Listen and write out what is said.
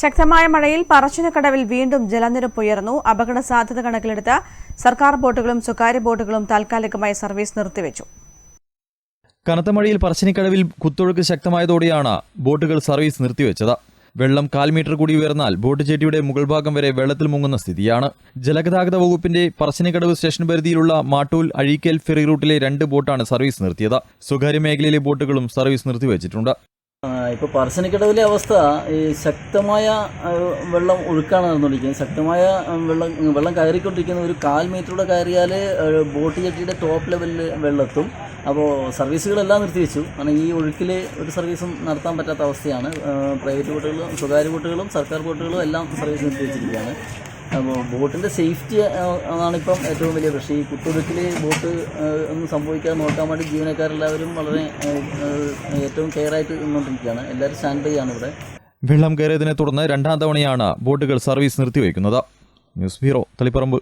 ശക്തമായ മഴയിൽ പറശ്ശിനിക്കടവിൽ വീണ്ടും ജലനിരപ്പ് ഉയർന്നു. അപകട സാധ്യത കണക്കിലെടുത്ത് സർക്കാർ ബോട്ടുകളും സ്വകാര്യ ബോട്ടുകളും താൽക്കാലികമായി സർവീസ് നിർത്തിവെച്ചു. കനത്ത മഴയിൽ പറശ്ശിനിക്കടവിൽ കുത്തൊഴുക്ക് ശക്തമായതോടെയാണ് ബോട്ടുകൾ സർവീസ് നിർത്തിവെച്ചത്. വെള്ളം കാൽ മീറ്റർ കൂടി ഉയർന്നാൽ ബോട്ട് ചേട്ടിയുടെ മുകൾ ഭാഗം വരെ വെള്ളത്തിൽ മുങ്ങുന്ന സ്ഥിതിയാണ്. ജലഗതാഗത വകുപ്പിന്റെ പറശ്ശിനിക്കടവ് സ്റ്റേഷൻ പരിധിയിലുള്ള മാട്ടൂൽ അഴീക്കൽ ഫെറി റൂട്ടിലെ രണ്ട് ബോട്ടാണ് സർവീസ് നിർത്തിയത്. സ്വകാര്യ മേഖലയിലെ ബോട്ടുകളും സർവീസ് നിർത്തിവെച്ചിട്ടുണ്ട്. ഇപ്പോൾ പറശ്ശിനിക്കടവിലെ അവസ്ഥ ഈ ശക്തമായ വെള്ളം ഒഴുക്കാണ് നടന്നുകൊണ്ടിരിക്കുന്നത്. ശക്തമായ വെള്ളം വെള്ളം കയറിക്കൊണ്ടിരിക്കുന്ന ഒരു കാൽ മീറ്ററൂടെ കയറിയാൽ ബോട്ട് ജെട്ടിയുടെ ടോപ്പ് ലെവലിൽ വെള്ളമെത്തും അപ്പോൾ സർവീസുകളെല്ലാം നിർത്തിവെച്ചു. കാരണം ഈ ഒഴുക്കിൽ ഒരു സർവീസും നടത്താൻ പറ്റാത്ത അവസ്ഥയാണ്. പ്രൈവറ്റ് ബോട്ടുകളും സ്വകാര്യ ബോട്ടുകളും സർക്കാർ ബോട്ടുകളും എല്ലാം സർവീസ് നിർത്തിവെച്ചിരിക്കുകയാണ്. ബോട്ടിന്റെ സേഫ്റ്റി ആണിപ്പം ഏറ്റവും വലിയ പ്രശ്നം. ഈ കുത്തൊഴുക്കിൽ ബോട്ട് ഒന്നും സംഭവിക്കാതെ നോക്കാൻ വേണ്ടി ജീവനക്കാരെല്ലാവരും വളരെ ഏറ്റവും കെയർ ആയിട്ട് നിന്നുകൊണ്ടിരിക്കുകയാണ്. എല്ലാവരും സ്റ്റാൻഡ് ബൈ ആണ് ഇവിടെ. വെള്ളം കയറിയതിനെ തുടർന്ന് രണ്ടാം തവണയാണ് ബോട്ടുകൾ സർവീസ് നിർത്തിവെക്കുന്നത്. News bureau Taliparamba.